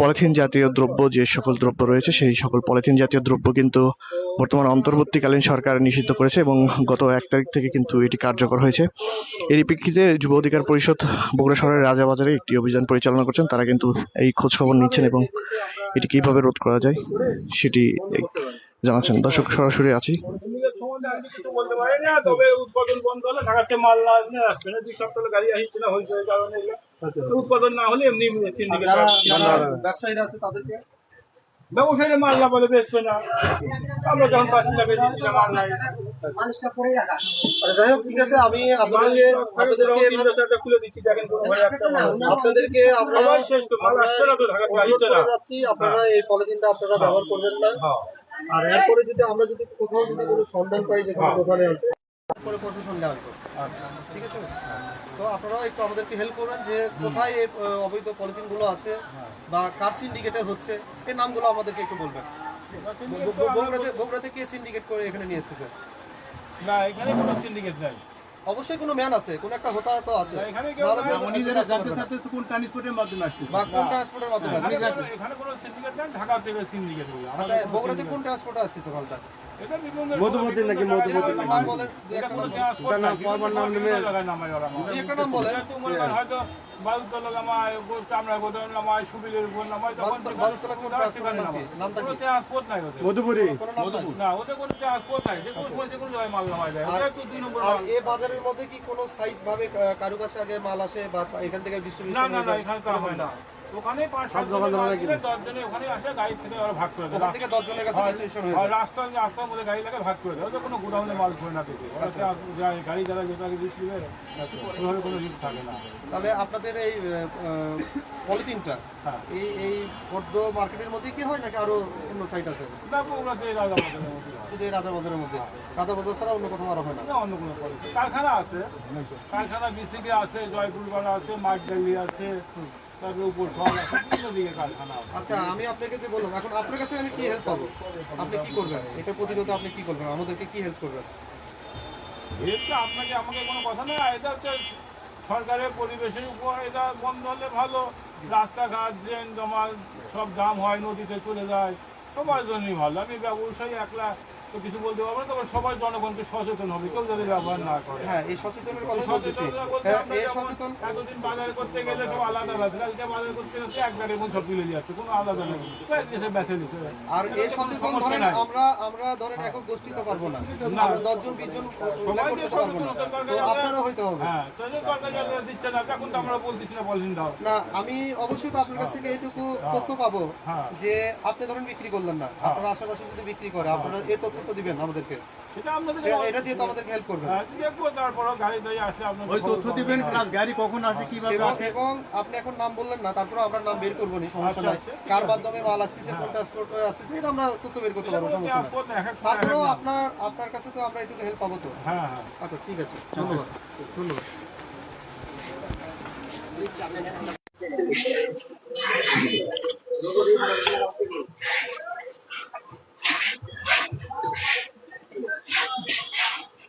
Polythene জাতীয় দ্রব্য, যে সকল দ্রব্য রয়েছে, সেই সকল পলিথিন জাতীয় দ্রব্য কিন্তু বর্তমান অন্তর্বর্তীকালীন সরকার নিষিদ্ধ করেছে এবং গত এক তারিখ থেকে কিন্তু এটি কার্যকর হয়েছে। এরই প্রেক্ষিতে যুব অধিকার পরিষদ বগুড়া শহরের রাজাবাজারে একটি অভিযান পরিচালনা করছেন। তারা কিন্তু এই খোঁজ খবর নিচ্ছেন এবং এটি কীভাবে রোধ করা যায় সেটি জানাচ্ছেন। দর্শক, সরাসরি আছি। না আসবে না দুই সপ্তাহ গাড়ি আসছে না হয়েছে কারণে উৎপাদন না হলে এমনি। ব্যবসায়ীরা আছে তাদেরকে ব্যবসায়ীরা মাল না বলে বেচবে না আমরা যখন পাচ্ছি না বেশি না নাই যাই হোক ঠিক আছে আমি আপনাদেরকে আপনাদেরকে আপনাদেরকে খুলে দিচ্ছি দেখেন। আপনাদেরকে আমরা শেষ মাল আসছে না তো, ঢাকার থেকে অনুরোধ আসছে না। করে যাচ্ছি আপনারা এই পলিথিনটা আপনারা ব্যবহার করবেন না হ্যাঁ। আর এরপরে যদি আমরা যদি কোথাও যদি কোনো সন্ধান পাই যে কোনো হ্যাঁ। দোকানে আছে পরে প্রশাসন নিয়ে আসব ঠিক আছে? তো আপনারাও একটু আমাদেরকে হেল্প করবেন যে কোথায় এই অবৈধ পলিথিনগুলো আছে বা কার সিন্ডিকেটে হচ্ছে এই নামগুলো আমাদেরকে একটু বলবেন। বগুড়াতে বগুড়াতে কে সিন্ডিকেট করে এখানে নিয়ে এসেছে না এখানে কোনো সিন্ডিকেট নাই। অবশ্যই কোনো ম্যান আছে কোনো একটা হতা তো আছে। উনি যারা জানতে কোন ট্রান্সপোর্টের মাধ্যমে আসছে বা কোন ট্রান্সপোর্টের মাধ্যমে আসছে এখানে কোনো সিন্ডিকেট নাই ঢাকা থেকে সিন্ডিকেট হলো। আচ্ছা বগুড়াতে কোন ট্রান্সপোর্টে আসতেছে মালটা? মধুমতি নাকি মধুমতি নাম কোনো নাম নাম ওরা মাল। একটা নাম বলেন এটা তো করেন হয়তো বালুতলা নামায়, গো- গোদাম নামায়, সুবিলের উপর নামায়, বালুতলা- কোন তারা transport সেখানে নাম কি? নামায়। নামটা কি? transport নাই ওদের। মধুপুরি কোনো নাম নাই? না, ওদের কোনো transport নাই। যে কোনো যে কোনো জায়গায় মাল নামায় দেয়। ওটা তো দুই নম্বর আর এই বাজারের মধ্যে কি কোনো স্থায়ী ভাবে কারও কাছে আগে মাল আসে বা এখান থেকে ডিস্ট্রিবিউশন না, না, এখানে তা হয় না। ওখানে পাঁচ সাত জনের মাল নাকি? দিলে দশজনে ওখানে আসে, গাড়ি থেকে ওরা ভাগ করে দেয়। থেকে দশ কাছে আর- ডিস্ট্রিবিউশন আর যায় রাস্তা রাস্তার মধ্যে গাড়ি লাগে ভাগ করে দেয়। ওদের কোনো গোডাউনে মাল করে না পেতে ওরা যা- যা- গাড়ি যারা যেটাকে দিচ্ছিল ওইভাবে কোনো রিস্ক থাকে না। তাহলে আপনাদের এই পলিথিনটা হ্যাঁ। এই এই ফর্দ মার্কেটের মধ্যে কি হয় নাকি আরও অন্য সাইট আছে? না মধ্যে শুধু এই মধ্যে। বাজার ছাড়া অন্য কোথাও আরও হয় না। না অন্য কোনো কারখানা আছে। কারখানা বিসিকে আছে জয়পুরগড় আছে মাঠডালি আছে। আচ্ছা আমি আপনাকে যে বললাম এখন আপনার কাছে আমি কি হেল্প পাবো? আপনি কি করবেন? এটা প্রতিনিয়ত আপনি কি করবেন? আমাদেরকে কি হেল্প করবেন? আপনাকে আমাকে কোনো কথা নেই। এটা হচ্ছে সরকারের পরিবেশের উপর এটা বন্ধ হলে ভালো। রাস্তাঘাট ড্রেন জমা সব জাম হয় নদীতে চলে যায়। সবার জন্যই ভালো। আমি ব্যবসায়ী একলা তো কিছু বলতে পারব না তবে সবাই জনগণকে সচেতন হবে কেউ যদি ব্যবহার না করে। হ্যাঁ এই সচেতনের কথা বলতেছি। সচেতনতা বলতে হ্যাঁ এই সচেতন এতদিন বাজার করতে গেলে সব আলাদা আলাদা আজকে বাজার করতে গেলে এক গাড়ি এবং সব তুলে যাচ্ছে কোনো আলাদা নেই। দেশে বেছে দিচ্ছে আর এই সচেতন ধরেন আমরা আমরা ধরেন একক গোষ্ঠী পারব না। আমরা দশজন বিশজন উল্লেখ সবাইকে করতে পারব না। তো আপনারা হইতে হবে। হ্যাঁ তো যে সরকারি আপনারা দিচ্ছে না এখন তো আমরা বলতেছি না দাও। না আমি অবশ্যই তো আপনার কাছ থেকে এইটুকু তথ্য পাবো হ্যাঁ। যে আপনি ধরেন বিক্রি করলেন না। আপনার আশেপাশে যদি বিক্রি করে আপনারা এই তথ্য তো দিবেন আমাদেরকে। সেটা আপনাদের এটা দিয়ে তো আমাদেরকে হেল্প করবেন। হ্যাঁ দেখব তারপরও গাড়ি টাড়ি আসলে আপনার ওই তথ্য দিবেন প্লাস গাড়ি কখন আসে কীভাবে এবং আসে? এবং আপনি এখন নাম বললেন না তারপরে আমরা নাম বের করব নি সমস্যা আচ্ছা, নাই। আচ্ছা, কার মাধ্যমে মাল কোন ট্রান্সপোর্ট আসতেছে এটা আমরা তথ্য বের করতে পারব সমস্যা নাই। আপনার আপনার কাছে তো আমরা একটু হেল্প পাবো তো? হ্যাঁ হ্যাঁ। আচ্ছা ঠিক আছে। ধন্যবাদ। ধন্যবাদ।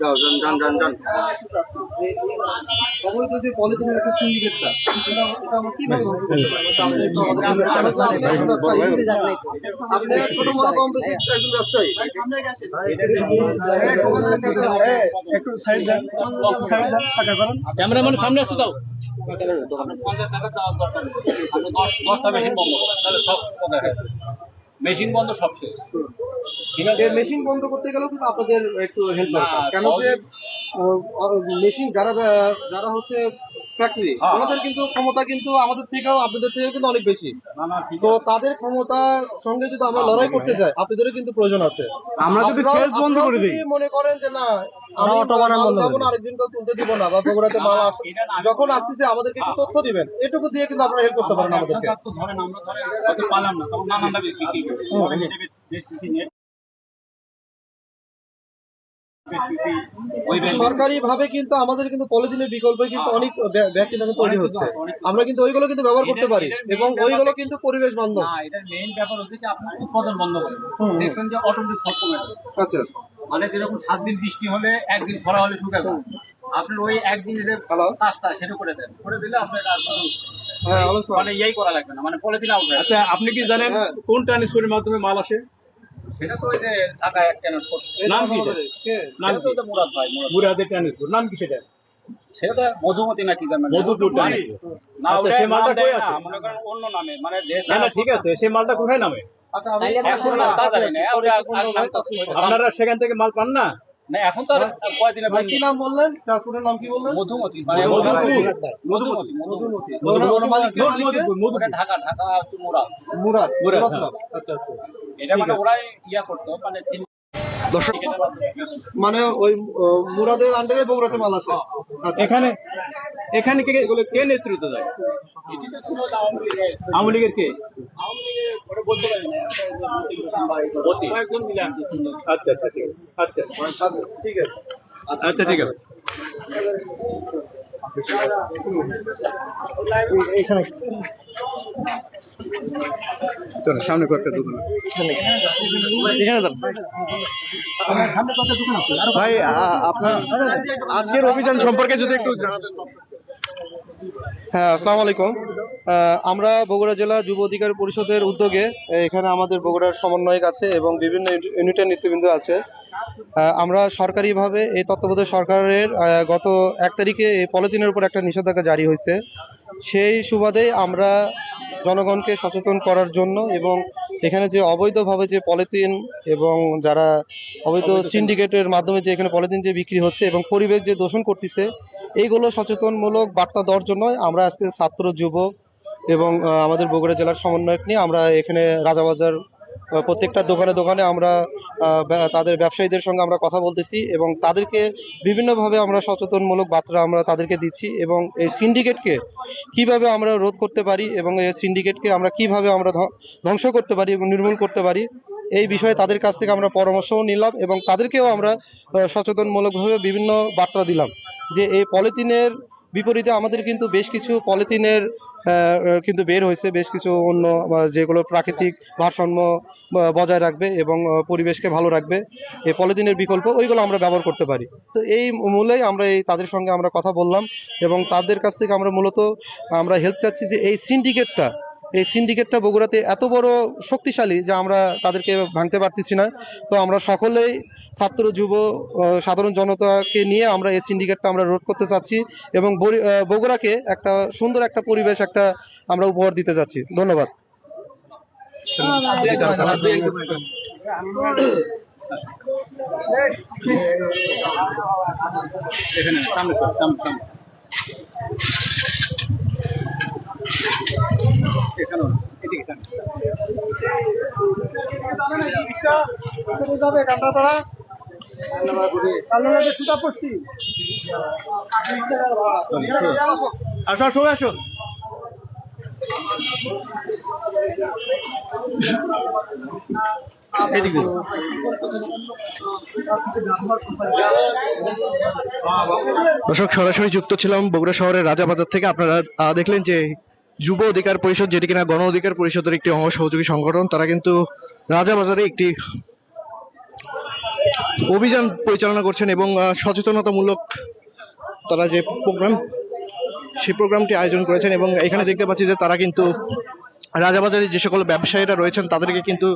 যাও যান যান যান যান। অবৈধ যে পলিথিনের একটা সিন্ডিকেটটা এটা এটা আমরা কীভাবে ধ্বংস করতে পারব এটা আমাদের একটু আমাদের আপনি একজন ব্যবসায়ী। আপনি ছোট বড় কম বেশি একজন ব্যবসায়ী। একটু সাইড দেন সাইড দেন টাকা করেন। ক্যামেরাম্যান সামনে আসতে দাও। মেশিন বন্ধ সব শেষ। এই মেশিন বন্ধ করতে গেলেও কিন্তু আপনাদের একটু হেল্প দরকার। কেন যে মেশিন যারা যারা হচ্ছে ফ্যাক্টরি। ওনাদের কিন্তু ক্ষমতা কিন্তু আমাদের থেকেও আপনাদের থেকেও কিন্তু অনেক বেশি। তো তাদের ক্ষমতার সঙ্গে যদি আমরা লড়াই করতে যাই আপনাদেরও কিন্তু প্রয়োজন আছে। আমরা যদি sales বন্ধ করে দিই। মনে করেন যে না আমি অটো বানান বন্ধ। আরেকজনকে তুলতে দিব না বা বগুড়াতে মাল আস যখন আসতেছে আমাদেরকে একটু তথ্য দিবেন। এটুকু দিয়ে কিন্তু আপনারা হেল্প করতে পারেন আমাদেরকে। ধরেন আমরা ধরেন পারলাম না তখন বিক্রি ধরেন এটা বেচতেছি নেট বেচতেছি ওই রেঞ্জে। সরকারি ভাবে কিন্তু আমাদের কিন্তু পলিথিনের বিকল্প কিন্তু অনেক ব্যা- ব্যক্তি কিন্তু তৈরি হচ্ছে। আমরা কিন্তু ওইগুলো কিন্তু ব্যবহার করতে পারি এবং ওইগুলো কিন্তু পরিবেশ বান্ধব। না এটার মেইন ব্যাপার হচ্ছে যে আপনার উৎপাদন বন্ধ করে। দেখবেন যে অটোমেটিক সব কমে আচ্ছা। মানে যেরকম সাত দিন বৃষ্টি হলে একদিন খরা হলে শুকাবে আপনার ওই একদিন যে কাজটা সেটা করে দেন। করে দিলে আপনার হ্যাঁ মানে ইয়াই করা লাগবে না মানে পলিথিন আউট আচ্ছা আপনি কি জানেন হ্যাঁ। কোন ট্রান্সপোর্টের মাধ্যমে মাল আসে? সেটা তো ওই যে ঢাকা এক ট্রান্সপোর্ট নাম কি নাম তো কি? ওই যে মুরাদ ভাই মুরাদ বুড়াদের নাম কি সেটা? সেটা মধুমতি নাকি জানেন মধুপুর না আচ্ছা, ওটা সে মালটা কই আছে? মনে করেন অন্য নামে মানে যে না না ঠিক আছে সেই মালটা কোথায় নামে? আচ্ছা আমি এখন না, তা জানি না, ওটা আর নাম তো কই- আপনারা সেখান থেকে মাল পান না? না এখন তো আর কয়দিনে ভাই কি নাম বললেন? ট্রান্সপোর্টের নাম কি বললেন? মধুমতি মানে মধুমতি। মধুমতি মধুমতি। ওটা ঢাকা ঢাকা মুরাদ। মুরাদ হ্যাঁ। আচ্ছা আচ্ছা। এটা মানে ওরাই ইয়া করতো মানে দর্শক মানে ওই মুরাদের আন্ডারে বগুড়াতে মাল আসে আচ্ছা। এখানে? এখানে কে এগুলো কে নেতৃত্ব দেয়? আওয়ামী লীগের কে? ছিল। আচ্ছা আচ্ছা ঠিক আছে। আচ্ছা আচ্ছা ঠিক আছে। আচ্ছা চলো সামনে কয়েকটা দোকান এখানে। ভাই আপনার আজকের অভিযান সম্পর্কে যদি একটু জানাতেন। হ্যাঁ আসসালামু আলাইকুম। আমরা বগুড়া জেলা যুব অধিকার পরিষদের উদ্যোগে এখানে আমাদের বগুড়ার সমন্বয়ক আছে এবং বিভিন্ন ইউনিটের নেতৃবৃন্দ আছে। আমরা সরকারিভাবে এই তত্ত্বাবধায়ক সরকারের গত এক তারিখে এই পলিথিনের উপর একটা নিষেধাজ্ঞা জারি হয়েছে। সেই সুবাদে আমরা জনগণকে সচেতন করার জন্য এবং এখানে যে অবৈধভাবে যে পলিথিন এবং যারা অবৈধ সিন্ডিকেটের মাধ্যমে যে এখানে পলিথিন যে বিক্রি হচ্ছে এবং পরিবেশ যে দূষণ করতেছে এইগুলো সচেতনমূলক বার্তা দেওয়ার জন্য আমরা আজকে ছাত্র যুবক এবং আমাদের বগুড়া জেলার সমন্বয়ক নিয়ে আমরা এখানে রাজাবাজার প্রত্যেকটা দোকানে দোকানে আমরা তাদের ব্যবসায়ীদের সঙ্গে আমরা কথা বলতেছি এবং তাদেরকে বিভিন্নভাবে আমরা সচেতনমূলক বার্তা আমরা তাদেরকে দিচ্ছি এবং এই সিন্ডিকেটকে কীভাবে আমরা রোধ করতে পারি এবং এই সিন্ডিকেটকে আমরা কীভাবে আমরা ধ্ব- ধ্বংস করতে পারি এবং নির্মূল করতে পারি, এই বিষয়ে তাদের কাছ থেকে আমরা পরামর্শও নিলাম এবং তাদেরকেও আমরা সচেতনমূলকভাবে বিভিন্ন বার্তা দিলাম যে এই পলিথিনের বিপরীতে আমাদের কিন্তু বেশ কিছু পলিথিনের কিন্তু বের হয়েছে, বেশ কিছু অন্য যেগুলো প্রাকৃতিক ভারসাম্য বজায় রাখবে এবং পরিবেশকে ভালো রাখবে, এই পলিথিনের বিকল্প, ওইগুলো আমরা ব্যবহার করতে পারি। তো এই মূলেই আমরা এই তাদের সঙ্গে আমরা কথা বললাম এবং তাদের কাছ থেকে আমরা মূলত আমরা হেল্প চাচ্ছি যে এই সিন্ডিকেটটা এই সিন্ডিকেটটা বগুড়াতে এত বড় শক্তিশালী যে আমরা তাদেরকে ভাঙতে পারতেছি না। তো আমরা সকলেই ছাত্র, যুব সাধারণ জনতাকে নিয়ে আমরা এই সিন্ডিকেটটা আমরা রোধ করতে চাচ্ছি এবং বগুড়াকে একটা সুন্দর একটা পরিবেশ একটা আমরা উপহার দিতে চাচ্ছি। ধন্যবাদ। এখানে সামনে সামনে। আসো আসো এদিকে দর্শক সরাসরি যুক্ত ছিলাম বগুড়া শহরের রাজাবাজার থেকে। আপনারা দেখলেন যে যুব অধিকার পরিষদ, যেটি কিনা গণ অধিকার পরিষদের একটি অঙ্গ সহযোগী সংগঠন, তারা কিন্তু রাজাবাজারে একটি অভিযান পরিচালনা করছেন এবং সচেতনতামূলক তারা যে প্রোগ্রাম, সেই প্রোগ্রামটি আয়োজন করেছেন এবং এখানে দেখতে পাচ্ছি যে তারা কিন্তু রাজাবাজারে যে সকল ব্যবসায়ীরা রয়েছেন, তাদেরকে কিন্তু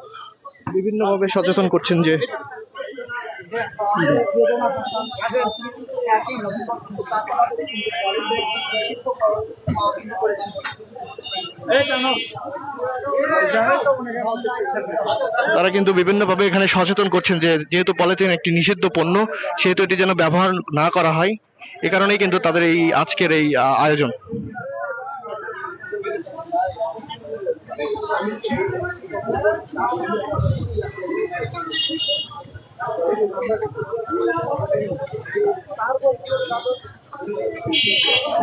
বিভিন্নভাবে সচেতন করছেন যে তারা কিন্তু বিভিন্নভাবে এখানে সচেতন করছেন যে যেহেতু পলিথিন একটি নিষিদ্ধ পণ্য, সেহেতু এটি যেন ব্যবহার না করা হয়। এ কারণেই কিন্তু তাদের এই আজকের এই আয়োজন।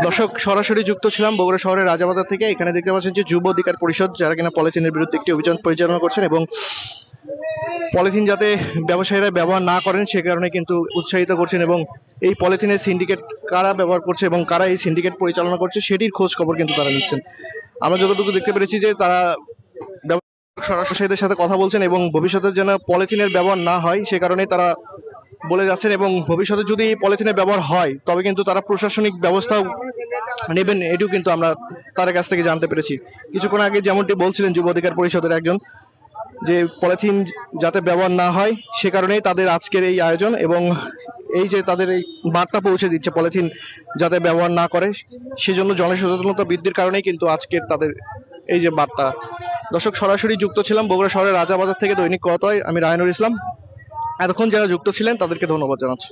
দর্শক, সরাসরি যুক্ত ছিলাম বগুড়া শহরের রাজাবাজার থেকে। এখানে দেখতে পাচ্ছেন যে যুব অধিকার পরিষদ, যারা কিনা পলিথিনের বিরুদ্ধে একটি অভিযান পরিচালনা করছেন এবং পলিথিন যাতে ব্যবসায়ীরা ব্যবহার না করেন, সে কারণে কিন্তু উৎসাহিত করছেন এবং এই পলিথিনের সিন্ডিকেট কারা ব্যবহার করছে এবং কারা এই সিন্ডিকেট পরিচালনা করছে, সেটির খোঁজ খবর কিন্তু তারা নিচ্ছেন। আমরা যতটুকু দেখতে পেরেছি যে তারা সরাসরিদের সাথে কথা বলছেন এবং ভবিষ্যতে যেন পলিথিনের ব্যবহার না হয়, সে কারণে তারা বলে যাচ্ছেন এবং ভবিষ্যতে যদি পলিথিনের ব্যবহার হয়, তবে কিন্তু তারা প্রশাসনিক ব্যবস্থাও নেবেন, এটিও কিন্তু আমরা তার কাছ থেকে জানতে পেরেছি। কিছুক্ষণ আগে যেমনটি বলছিলেন যুব অধিকার পরিষদের একজন, যে পলিথিন যাতে ব্যবহার না হয়, সে কারণেই তাদের আজকের এই আয়োজন এবং এই যে তাদের এই বার্তা পৌঁছে দিচ্ছে পলিথিন যাতে ব্যবহার না করে, সেজন্য জনসচেতনতা বৃদ্ধির কারণেই কিন্তু আজকের তাদের এই যে বার্তা। দর্শক, সরাসরি যুক্ত ছিলাম বগুড়া শহরের রাজাবাজার থেকে দৈনিক কতয়? আমি রায়নুর ইসলাম। এতক্ষণ যারা যুক্ত ছিলেন তাদেরকে ধন্যবাদ জানাচ্ছি